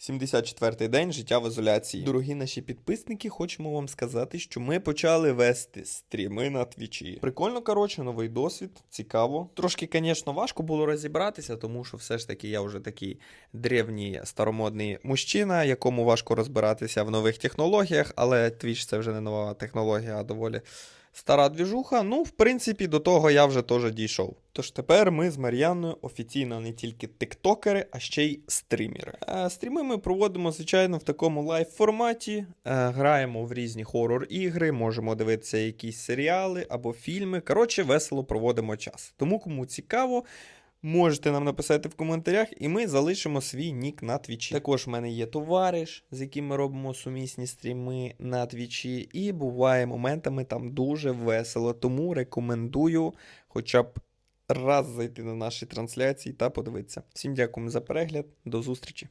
74-й день життя в ізоляції. Дорогі наші підписники, хочемо вам сказати, що ми почали вести стріми на твічі. Прикольно, коротше, новий досвід, цікаво. Трошки, звісно, важко було розібратися, тому що все ж таки я вже такий древній старомодний мужчина, якому важко розбиратися в нових технологіях, але твіч це вже не нова технологія, а доволі стара двіжуха. Ну, в принципі, до того я вже теж дійшов. Тож тепер ми з Мар'яною офіційно не тільки тиктокери, а ще й стрімери. Е, стріми ми проводимо, звичайно, в такому лайв-форматі. Е, граємо в різні хорор-ігри, можемо дивитися якісь серіали або фільми. Коротше, весело проводимо час. Тому, кому цікаво. Можете нам написати в коментарях, і ми залишимо свій нік на твічі. Також в мене є товариш, з яким ми робимо сумісні стріми на твічі, і буває моментами там дуже весело. Тому рекомендую хоча б раз зайти на наші трансляції та подивитися. Всім дякуємо за перегляд, до зустрічі!